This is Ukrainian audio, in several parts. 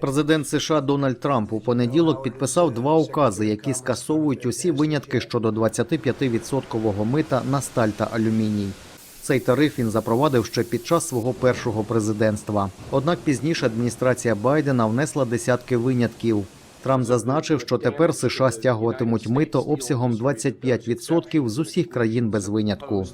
Президент США Дональд Трамп у понеділок підписав два укази, які скасовують усі винятки щодо 25% мита на сталь та алюміній. Цей тариф він запровадив ще під час свого першого президентства. Однак пізніше адміністрація Байдена внесла десятки винятків. Трамп зазначив, що тепер США стягуватимуть мито обсягом 25% з усіх країн без винятку.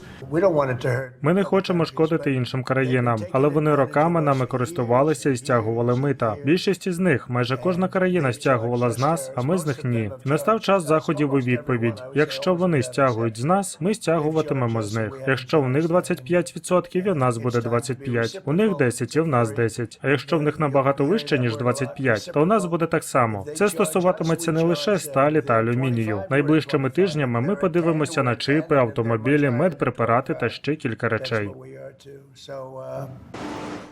Ми не хочемо шкодити іншим країнам, але вони роками нами користувалися і стягували мита. Більшість із них, майже кожна країна стягувала з нас, а ми з них ні. Настав час заходів у відповідь. Якщо вони стягують з нас, ми стягуватимемо з них. Якщо в них 25%, і в нас буде 25%. У них 10, і в нас 10. А якщо в них набагато вище ніж 25, то у нас буде так само. Це стосуватиметься не лише сталі та алюмінію. Найближчими тижнями ми подивимося на чипи, автомобілі, медпрепарати та ще кілька речей.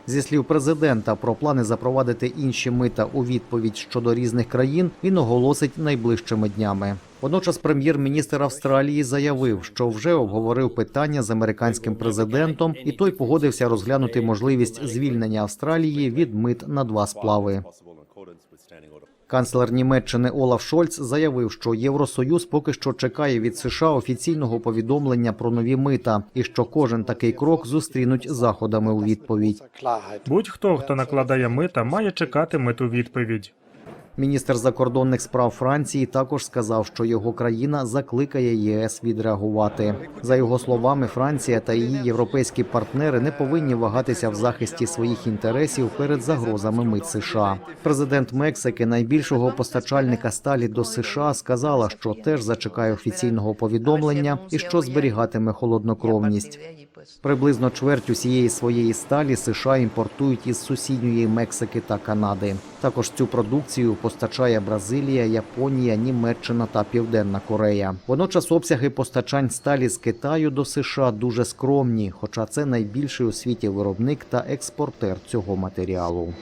Зі слів президента про плани запровадити інші мита у відповідь щодо різних країн він оголосить найближчими днями. Водночас прем'єр-міністр Австралії заявив, що вже обговорив питання з американським президентом, і той погодився розглянути можливість звільнення Австралії від мит на два сплави. Канцлер Німеччини Олаф Шольц заявив, що Євросоюз поки що чекає від США офіційного повідомлення про нові мита, і що кожен такий крок зустрінуть заходами у відповідь. Будь-хто, хто накладає мита, має чекати миту відповідь. Міністр закордонних справ Франції також сказав, що його країна закликає ЄС відреагувати. За його словами, Франція та її європейські партнери не повинні вагатися в захисті своїх інтересів перед загрозами мит США. Президент Мексики, найбільшого постачальника сталі до США, сказала, що теж зачекає офіційного повідомлення і що зберігатиме холоднокровність. Приблизно чверть усієї своєї сталі США імпортують із сусідньої Мексики та Канади. Також цю продукцію постачає Бразилія, Японія, Німеччина та Південна Корея. Водночас обсяги постачань сталі з Китаю до США дуже скромні, хоча це найбільший у світі виробник та експортер цього матеріалу.